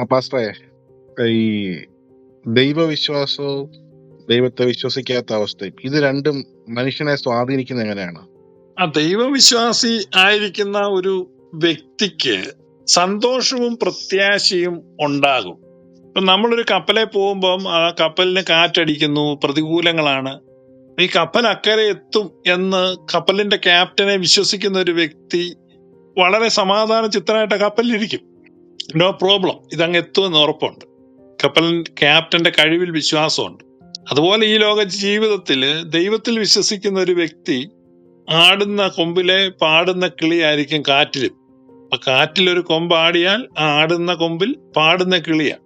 പാസ്റ്ററെ ഈ ദൈവവിശ്വാസവും ദൈവത്തെ വിശ്വസിക്കാത്ത അവസ്ഥയും ഇത് രണ്ടും മനുഷ്യനെ സ്വാധീനിക്കുന്നത് എങ്ങനെയാണ്? ആ ദൈവവിശ്വാസി ആയിരിക്കുന്ന ഒരു വ്യക്തിക്ക് സന്തോഷവും പ്രത്യാശയും ഉണ്ടാകും. ഇപ്പൊ നമ്മളൊരു കപ്പലിൽ പോകുമ്പം ആ കപ്പലിന് കാറ്റടിക്കുന്നു പ്രതികൂലങ്ങളാണ്. ഈ കപ്പൽ അക്കരെ എത്തും എന്ന് കപ്പലിന്റെ ക്യാപ്റ്റനെ വിശ്വസിക്കുന്ന ഒരു വ്യക്തി വളരെ സമാധാന ചിത്രമായിട്ട് കപ്പലിലിരിക്കും. നോ പ്രോബ്ലം ഇതങ്ങ് എത്തുമെന്ന് ഉറപ്പുണ്ട്. കപ്പൽ ക്യാപ്റ്റന്റെ കഴിവിൽ വിശ്വാസമുണ്ട്. അതുപോലെ ഈ ലോക ജീവിതത്തിൽ ദൈവത്തിൽ വിശ്വസിക്കുന്ന ഒരു വ്യക്തി ആടുന്ന കൊമ്പിലെ പാടുന്ന കിളിയായിരിക്കും കാറ്റിലും. അപ്പൊ കാറ്റിലൊരു കൊമ്പ് ആടിയാൽ ആ ആടുന്ന കൊമ്പിൽ പാടുന്ന കിളിയാണ്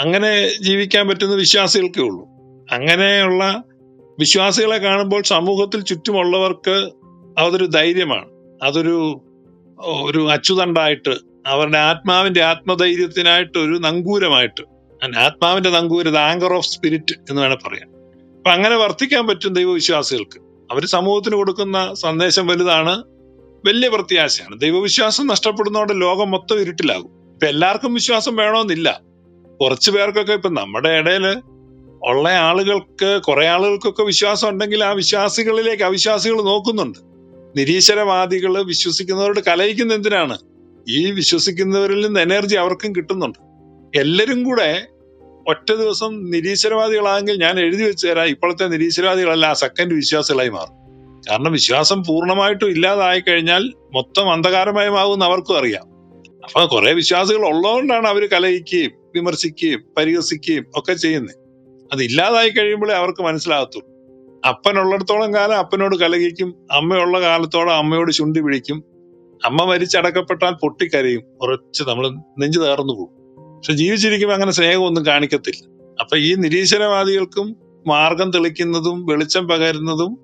അങ്ങനെ ജീവിക്കാൻ പറ്റുന്ന വിശ്വാസികൾക്കേ ഉള്ളൂ. അങ്ങനെയുള്ള വിശ്വാസികളെ കാണുമ്പോൾ സമൂഹത്തിൽ ചുറ്റുമുള്ളവർക്ക് അതൊരു ധൈര്യമാണ്. അതൊരു ഒരു അച്ചുതണ്ടായിട്ട് അവരുടെ ആത്മാവിന്റെ ആത്മധൈര്യത്തിനായിട്ട് ഒരു നങ്കൂരമായിട്ട് ആത്മാവിന്റെ നങ്കൂരം ആങ്കർ ഓഫ് സ്പിരിറ്റ് എന്ന് വേണേൽ പറയാം അപ്പൊ അങ്ങനെ വർത്തിക്കാൻ പറ്റും ദൈവവിശ്വാസികൾക്ക്. അവർ സമൂഹത്തിന് കൊടുക്കുന്ന സന്ദേശം വലുതാണ് വലിയ പ്രത്യാശയാണ്. ദൈവവിശ്വാസം നഷ്ടപ്പെടുന്നതോടെ ലോകം മൊത്തം ഇരുട്ടിലാകും. ഇപ്പൊ എല്ലാവർക്കും വിശ്വാസം വേണമെന്നില്ല. കുറച്ചു പേർക്കൊക്കെ ഇപ്പൊ നമ്മുടെ ഇടയിൽ ഉള്ള ആളുകൾക്ക് കുറെ ആളുകൾക്കൊക്കെ വിശ്വാസം ഉണ്ടെങ്കിൽ ആ വിശ്വാസികളിലേക്ക് അവിശ്വാസികൾ നോക്കുന്നുണ്ട്. നിരീശ്വരവാദികൾ വിശ്വസിക്കുന്നവരോട് കലയിക്കുന്ന എന്തിനാണ്? ഈ വിശ്വസിക്കുന്നവരിൽ നിന്ന് എനർജി അവർക്കും കിട്ടുന്നുണ്ട്. എല്ലാരും കൂടെ ഒറ്റ ദിവസം നിരീശ്വരവാദികളാണെങ്കിൽ ഞാൻ എഴുതി വെച്ച് തരാം ഇപ്പോഴത്തെ നിരീശ്വരവാദികളല്ല ആ സെക്കൻഡ് വിശ്വാസികളായി മാറും. കാരണം വിശ്വാസം പൂർണമായിട്ടും ഇല്ലാതായി കഴിഞ്ഞാൽ മൊത്തം അന്ധകാരമയമാകുമെന്ന് അവർക്കും അറിയാം. അപ്പൊ കുറെ വിശ്വാസികൾ ഉള്ളതുകൊണ്ടാണ് അവർ കലഹിക്കുകയും വിമർശിക്കുകയും പരിഹസിക്കുകയും ഒക്കെ ചെയ്യുന്നത്. അത് ഇല്ലാതായി കഴിയുമ്പോഴേ അവർക്ക് മനസ്സിലാകത്തുള്ളൂ. അപ്പനുള്ളിടത്തോളം കാലം അപ്പനോട് കലഹിക്കും അമ്മയുള്ള കാലത്തോളം അമ്മയോട് ചുണ്ടി പിടിക്കും അമ്മ മരിച്ചടക്കപ്പെട്ടാൽ പൊട്ടിക്കരയും. ഉറച്ച് നമ്മൾ നെഞ്ചു തകർന്നു പോകും. പക്ഷെ ജീവിച്ചിരിക്കുമ്പോൾ അങ്ങനെ സ്നേഹമൊന്നും കാണിക്കത്തില്ല. അപ്പൊ ഈ നിരീശ്വരവാദികൾക്കും മാർഗം തെളിക്കുന്നതും വെളിച്ചം പകരുന്നതും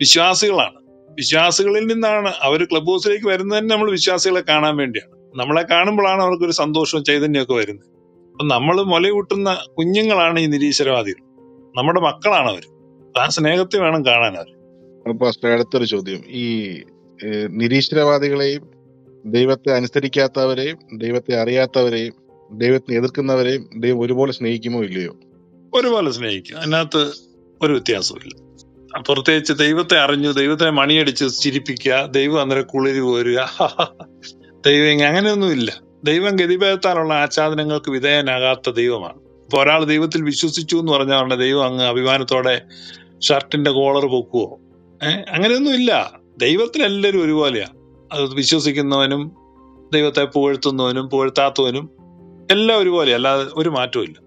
വിശ്വാസികളാണ്. വിശ്വാസികളിൽ നിന്നാണ് അവർ ക്ലബ് ഹൗസിലേക്ക് വരുന്നത് തന്നെ നമ്മൾ വിശ്വാസികളെ കാണാൻ വേണ്ടിയാണ്. നമ്മളെ കാണുമ്പോഴാണ് അവർക്കൊരു സന്തോഷവും ചൈതന്യമൊക്കെ വരുന്നത്. അപ്പൊ നമ്മൾ മുലയൂട്ടുന്ന കുഞ്ഞുങ്ങളാണ് ഈ നിരീശ്വരവാദികൾ. നമ്മുടെ മക്കളാണ് അവർ ആ സ്നേഹത്തെ വേണം കാണാൻ അവർ അടുത്തൊരു ചോദ്യം. ഈ നിരീശ്വരവാദികളെയും ദൈവത്തെ അനുസരിക്കാത്തവരെയും ദൈവത്തെ അറിയാത്തവരെയും ദൈവത്തെ എതിർക്കുന്നവരെയും ദൈവം ഒരുപോലെ സ്നേഹിക്കുമോ ഇല്ലയോ? ഒരുപോലെ സ്നേഹിക്കും. അതിനകത്ത് ഒരു വ്യത്യാസമില്ല പ്രത്യേകിച്ച് ദൈവത്തെ അറിഞ്ഞു ദൈവത്തെ മണിയടിച്ച് ചിരിപ്പിക്കുക ദൈവം അന്നേരം കുളിരി പോരുക ദൈവം അങ്ങനെയൊന്നും അങ്ങനെയൊന്നുമില്ല ദൈവം ഗതിഭേദത്താലുള്ള ആച്ഛാദനങ്ങൾക്ക് വിധേയനാകാത്ത ദൈവമാണ്. ഇപ്പൊ ഒരാൾ ദൈവത്തിൽ വിശ്വസിച്ചു എന്ന് പറഞ്ഞാൽ ദൈവം അങ്ങ് അഭിമാനത്തോടെ ഷർട്ടിന്റെ കോളർ പൊക്കുവോ? ഏഹ് അങ്ങനെയൊന്നും ഇല്ല. ദൈവത്തിൽ എല്ലാവരും ഒരുപോലെയാ. അത് വിശ്വസിക്കുന്നവനും ദൈവത്തെ പുകഴ്ത്തുന്നവനും പുകഴ്ത്താത്തവനും എല്ലാം ഒരുപോലെ അല്ലാതെ ഒരു മാറ്റവും ഇല്ല.